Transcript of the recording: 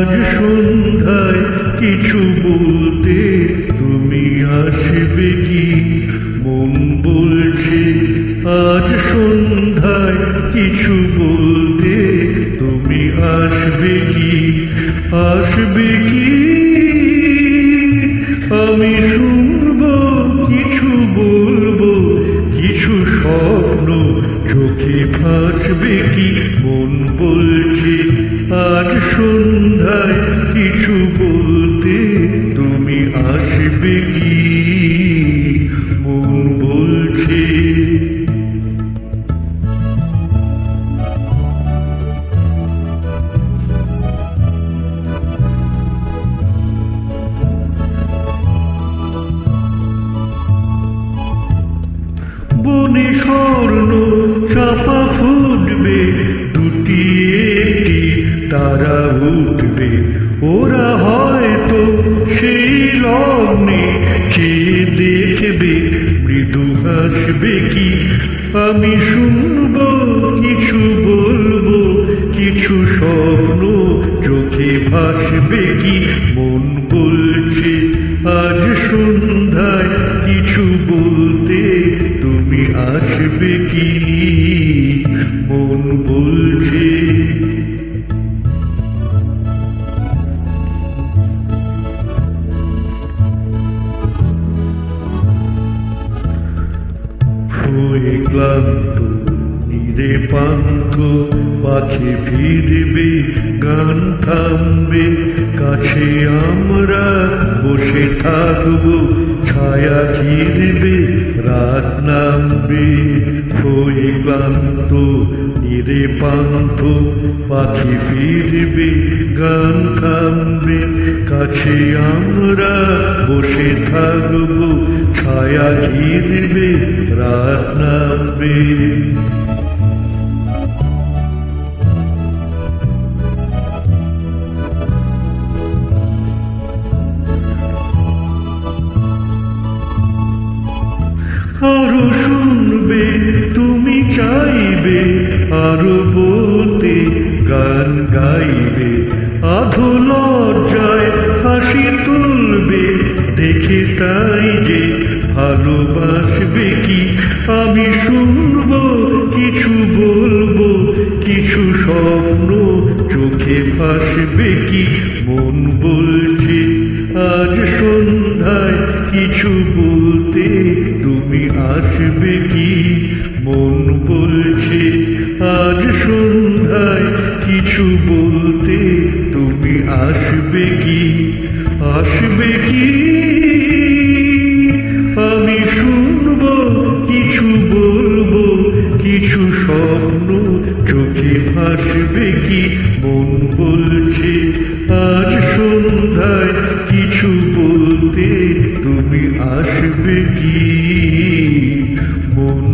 আজ সন্ধ্যায় কিছু বলতে তুমি আসবে কি? মন বলছে, আজ সন্ধ্যায় কিছু বলতে তুমি আসবে কি? আসবে কি ভাসবে কি? মন বলছে আজ সন্ধ্যায় কিছু বলতে। তুমি আসবে কি? চাপা ফুটবে, দুটি একটি তারা উঠবে। ওরা হয়তো সেই লগ্নে চেয়ে দেখবে, মৃদু হাসবে কি? আমি শুনব, কিছু বলব, কিছু স্বপ্ন চোখে ভাসবে কি? মন বলছে, আজ সন্ধ্যায় কিছু বলতে তুমি আসবে কি? মন বলছে ক্লান্ত নিরে পান্থ পাখি ফিরবে, গান থামবে, কাছে আমরা বসে থাকব, ছায়া ঘিরবে, রাত নামবে। হয়ে ক্লান্ত নিরে পান্থ পাখি ফিরবে, গান থামবে, কাছে আমরা বসে থাকব, ছায়া ঘিরবে, রাত নামবে। আরও শুনবে, তুমি চাইবে, আরও বলতে গান গাইবে। আধো লজ্জায় হাসি তুলবে, দেখে তাই যে ভালোবাসবে কি? আমি শুনব, কিছু বলব, কিছু স্বপ্ন চোখে ভাসবে কি? মন বলছে, আজ সন্ধ্যায় কিছু বলতে তুমি আসবে কি? মন বলছে, আজ সন্ধ্যায় কিছু বলতে তুমি আসবে কি? আসবে কি? আমি শুনব, কিছু বলব, কিছু স্বপ্ন চোখে ভাসবে কি? মন বলছে, আজ সন্ধ্যায় কিছু বলতে তুমি আসবে কি? মন